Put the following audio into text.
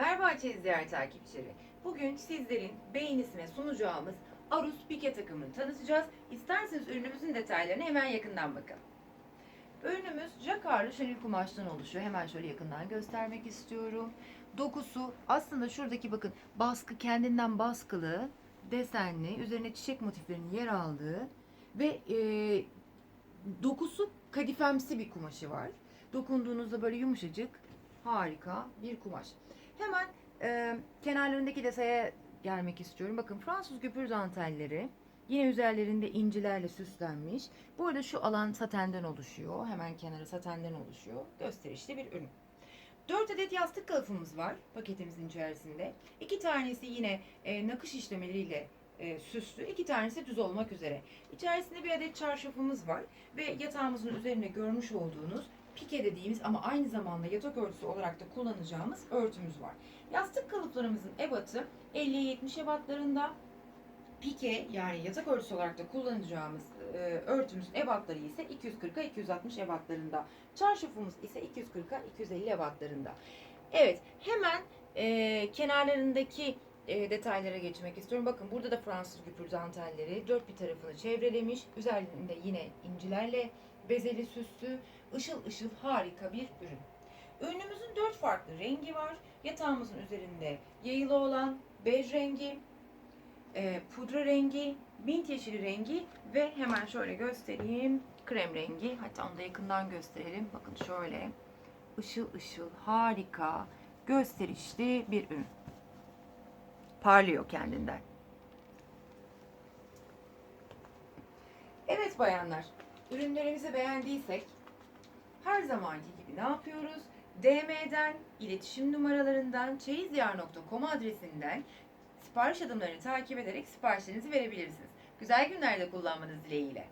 Merhaba Değer takipçileri. Bugün sizlerin beğenisine sunacağımız Arus Pike takımını tanıtacağız. İsterseniz ürünümüzün detaylarına hemen yakından bakalım. Ürünümüz jakarlı şanil kumaştan oluşuyor. Hemen şöyle yakından göstermek istiyorum. Dokusu aslında şuradaki bakın baskı kendinden baskılı, desenli, üzerine çiçek motiflerinin yer aldığı ve e, dokusu kadifemsi bir kumaşı var. Dokunduğunuzda böyle yumuşacık, harika bir kumaş. Hemen e, kenarlarındaki detaya gelmek istiyorum. Bakın Fransız güpür dantelleri yine üzerlerinde incilerle süslenmiş. Bu arada şu alan satenden oluşuyor. Hemen kenarı satenden oluşuyor. Gösterişli bir ürün. 4 adet yastık kılıfımız var paketimizin içerisinde. İki tanesi yine e, nakış işlemeleriyle e, süslü. iki tanesi düz olmak üzere. İçerisinde bir adet çarşafımız var ve yatağımızın üzerine görmüş olduğunuz pike dediğimiz ama aynı zamanda yatak örtüsü olarak da kullanacağımız örtümüz var. Yastık kalıplarımızın ebatı 50'ye 70 ebatlarında. Pike yani yatak örtüsü olarak da kullanacağımız e, örtümüzün ebatları ise 240'a 260 ebatlarında. Çarşafımız ise 240'a 250 ebatlarında. Evet hemen e, kenarlarındaki e, detaylara geçmek istiyorum. Bakın burada da Fransız güpür dantelleri dört bir tarafını çevrelemiş. Üzerinde yine incilerle bezeli süslü, ışıl ışıl harika bir ürün. Ürünümüzün dört farklı rengi var. Yatağımızın üzerinde yayılı olan bej rengi, e, pudra rengi, mint yeşili rengi ve hemen şöyle göstereyim krem rengi. Hatta onu da yakından gösterelim. Bakın şöyle ışıl ışıl harika gösterişli bir ürün. Parlıyor kendinden. Evet bayanlar, ürünlerimizi beğendiysek her zamanki gibi ne yapıyoruz? DM'den, iletişim numaralarından, çeyizyar.com adresinden sipariş adımlarını takip ederek siparişlerinizi verebilirsiniz. Güzel günlerde kullanmanız dileğiyle.